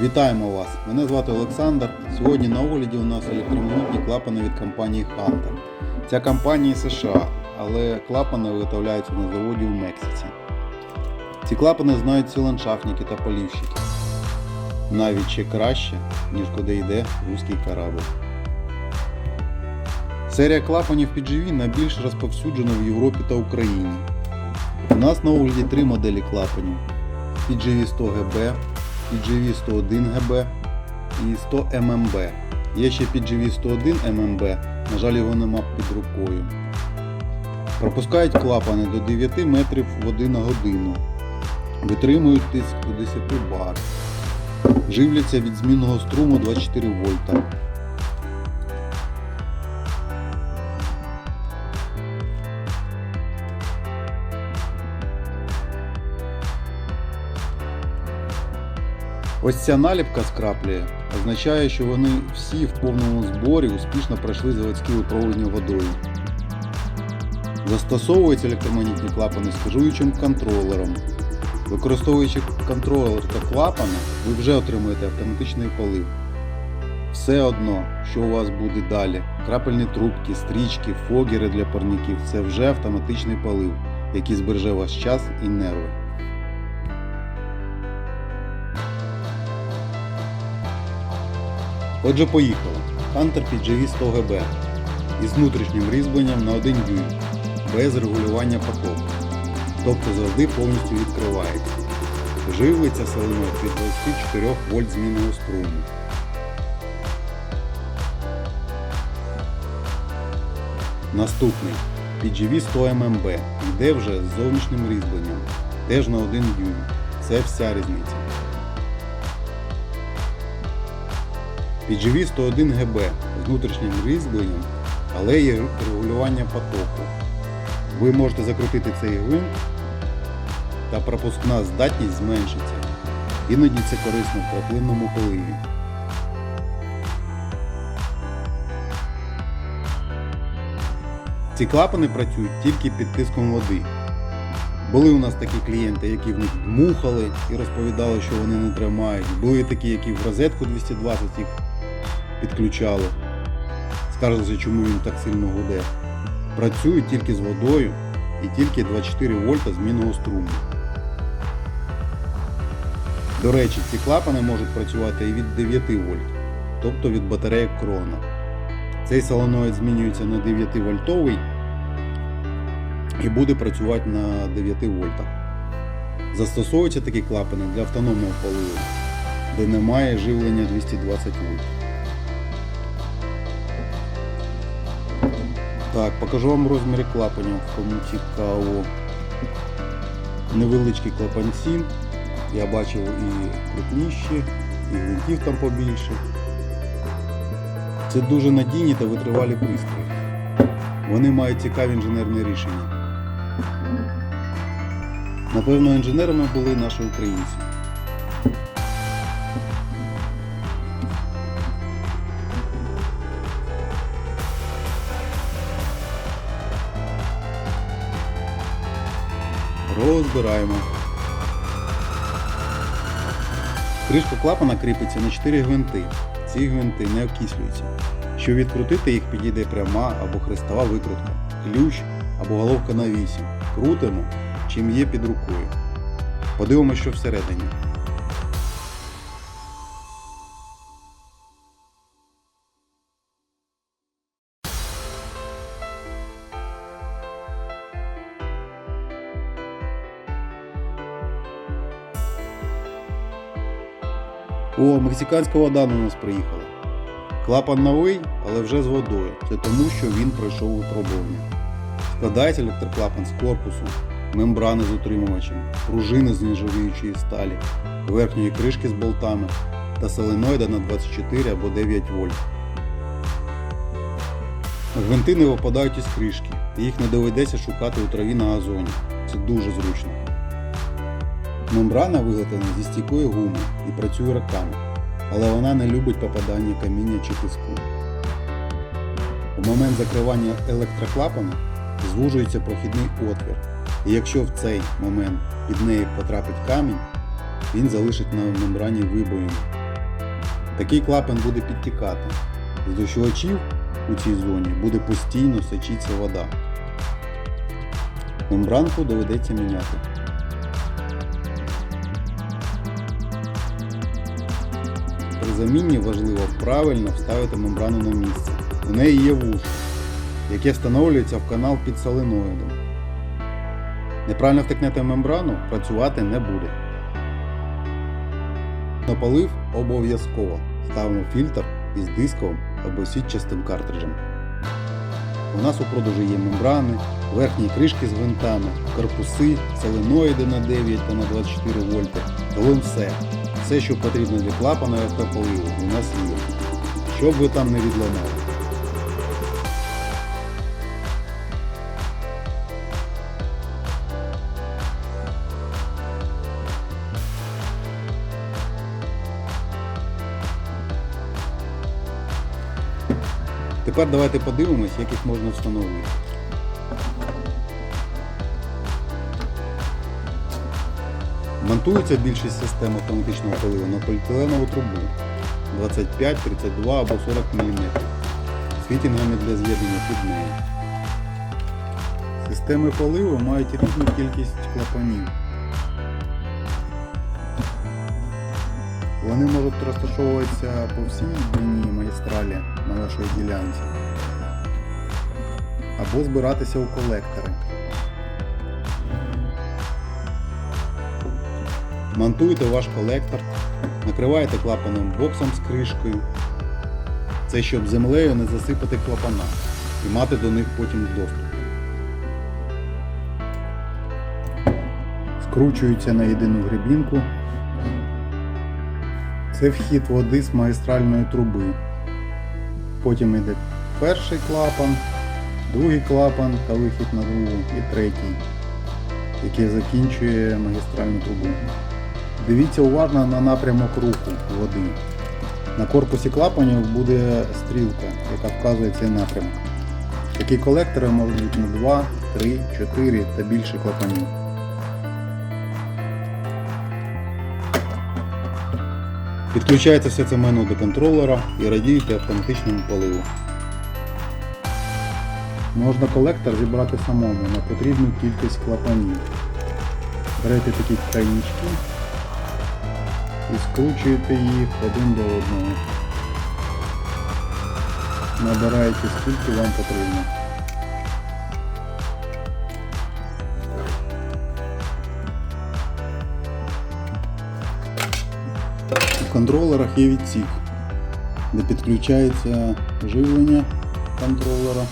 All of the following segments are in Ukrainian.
Вітаємо вас! Мене звати Олександр. Сьогодні на огляді у нас електромагнітні клапани від компанії Hunter. Ця компанія США, але клапани виготовляються на заводі у Мексиці. Ці клапани знають всі ландшафтники та полівщики. Навіть ще краще, ніж куди йде руський корабль. Серія клапанів PGV найбільш розповсюджена в Європі та Україні. У нас на огляді три моделі клапанів PGV 100 GB, PGV 101 GB і 100 ММБ. Є ще PGV 101 ММБ, на жаль, його нема під рукою. Пропускають клапани до 9 метрів води на годину. Витримують тиск до 10 бар. Живляться від змінного струму 24 вольта. Ось ця наліпка з краплі означає, що вони всі в повному зборі успішно пройшли заводське випробування водою. Застосовуються електромагнітні клапани з керуючим контролером. Використовуючи контролер та клапани, ви вже отримуєте автоматичний полив. Все одно, що у вас буде далі, крапельні трубки, стрічки, фогери для парників це вже автоматичний полив, який збереже ваш час і нерви. Отже, поїхали. Hunter PGV 100 GB із внутрішнім різьбленням на 1 дюйм, без регулювання потоку. Тобто завжди повністю відкривається. Живиться соломою від 24 вольт змінного струму. Наступний PGV 100 ММБ йде вже з зовнішнім різьбленням, теж на 1 дюйм. Це вся різниця. PGV 101 ГБ з внутрішнім різьбленням, але є регулювання потоку. Ви можете закрутити цей гвинт та пропускна здатність зменшиться. Іноді це корисно в краплинному поливі. Ці клапани працюють тільки під тиском води. Були у нас такі клієнти, які в них дмухали і розповідали, що вони не тримають. Були такі, які в розетку 220 їх підключали. Скаржилися, чому він так сильно гуде. Працюють тільки з водою і тільки 24 вольта змінного струму. До речі, ці клапани можуть працювати і від 9 вольт, тобто від батареї крона. Цей солоноїд змінюється на 9 вольтовий і буде працювати на 9 вольтах. Застосовуються такі клапани для автономного поливу, де немає живлення 220 вольт. Так, покажу вам розміри клапанів, кому цікаво. Невеличкі клапанці. Я бачив і крупніші, і гвинтів там побільше. Це дуже надійні та витривалі пристрої. Вони мають цікаві інженерні рішення. Напевно, інженерами були наші українці. Розбираємо. Кришка клапана кріпиться на 4 гвинти. Ці гвинти не окислюються. Щоб відкрутити їх, підійде пряма або хрестова викрутка, ключ або головка на 8. Крутимо, чим є під рукою. Подивимося, що всередині. О, мексиканська вода на нас приїхала. Клапан новий, але вже з водою. Це тому, що він пройшов випробування. Складається електроклапан з корпусу, мембрани з утримувачем, пружини з нержавіючої сталі, верхньої кришки з болтами та соленоїда на 24 або 9 вольт. Гвинти не випадають із кришки, їх не доведеться шукати у траві на газоні. Це дуже зручно. Мембрана виготовлена зі стійкої гуми і працює роками, але вона не любить попадання каміння чи піску. У момент закривання електроклапана звужується прохідний отвір, і якщо в цей момент під неї потрапить камінь, він залишить на мембрані вибоїну Такий клапан буде підтікати. З дощувачів у цій зоні буде постійно сочитися вода. Мембранку доведеться міняти. При заміні важливо правильно вставити мембрану на місце. У неї є вушко, яке встановлюється в канал під соленоїдом. Неправильно втикнете мембрану, працювати не буде. На полив обов'язково ставимо фільтр із дисковим або сітчастим картриджем. У нас у продажу є мембрани, верхні кришки з гвинтами, корпуси, соленоїди на 9 та на 24 вольти. Загалом все. Все, що потрібно для клапана і автополиву, у нас є. Щоб ви там не відламали. Тепер давайте подивимось, як їх можна встановити. Монтується більшість систем автоматичного поливу на поліетиленову трубу 25, 32 або 40 мм з фітінгами для з'єднання під нею. Системи поливу мають різну кількість клапанів. Вони можуть розташовуватися по всій лінії магістралі на вашій ділянці або збиратися у колектори. Монтуєте ваш колектор, накриваєте клапаном боксом з кришкою. Це щоб землею не засипати клапана і мати до них потім доступ. Скручуються на єдину гребінку. Це вхід води з магістральної труби. Потім йде перший клапан, другий клапан та вихід на другу і третій, який закінчує магістральну трубу. Дивіться уважно на напрямок руху води. На корпусі клапанів буде стрілка, яка вказує цей напрямок. Такі колектори можуть бути на 2, 3, 4 та більше клапанів. Підключається все це мену до контролера і радієте автоматичному поливу. Можна колектор зібрати самому на потрібну кількість клапанів. Берете такі крайнички і скручуєте їх один до одного. Набираєте скільки вам потрібно. У контролерах є відсік, де підключається живлення контролера,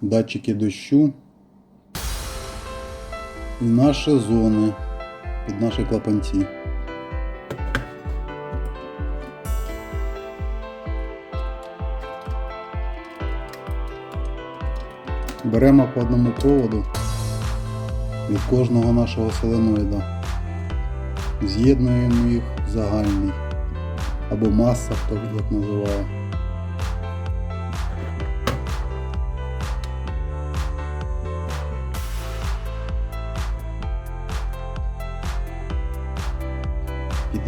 датчики дощу і наші зони під наші клапанці. Беремо по одному проводу від кожного нашого соленоїда. З'єднуємо їх в загальний або маса, хто як називає.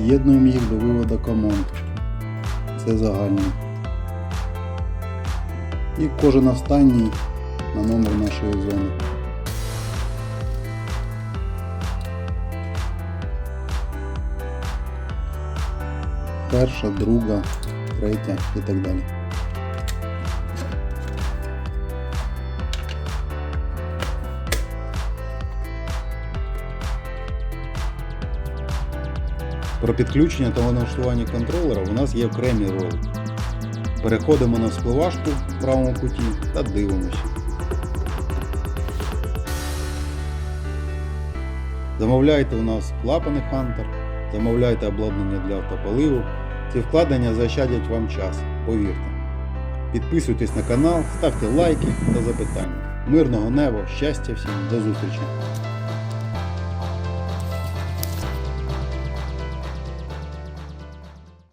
Під'єднуємо їх до виводу команд. Це загальне. І кожен останній на номер нашої зони. Перша, друга, третя і так далі. Про підключення та налаштування контролера у нас є окремі ролики. Переходимо на спливашку в правому куті та дивимося. Замовляйте у нас клапани Hunter, замовляйте обладнання для автополиву. Ці вкладення заощадять вам час, повірте. Підписуйтесь на канал, ставте лайки та запитання. Мирного неба, щастя всім, до зустрічі!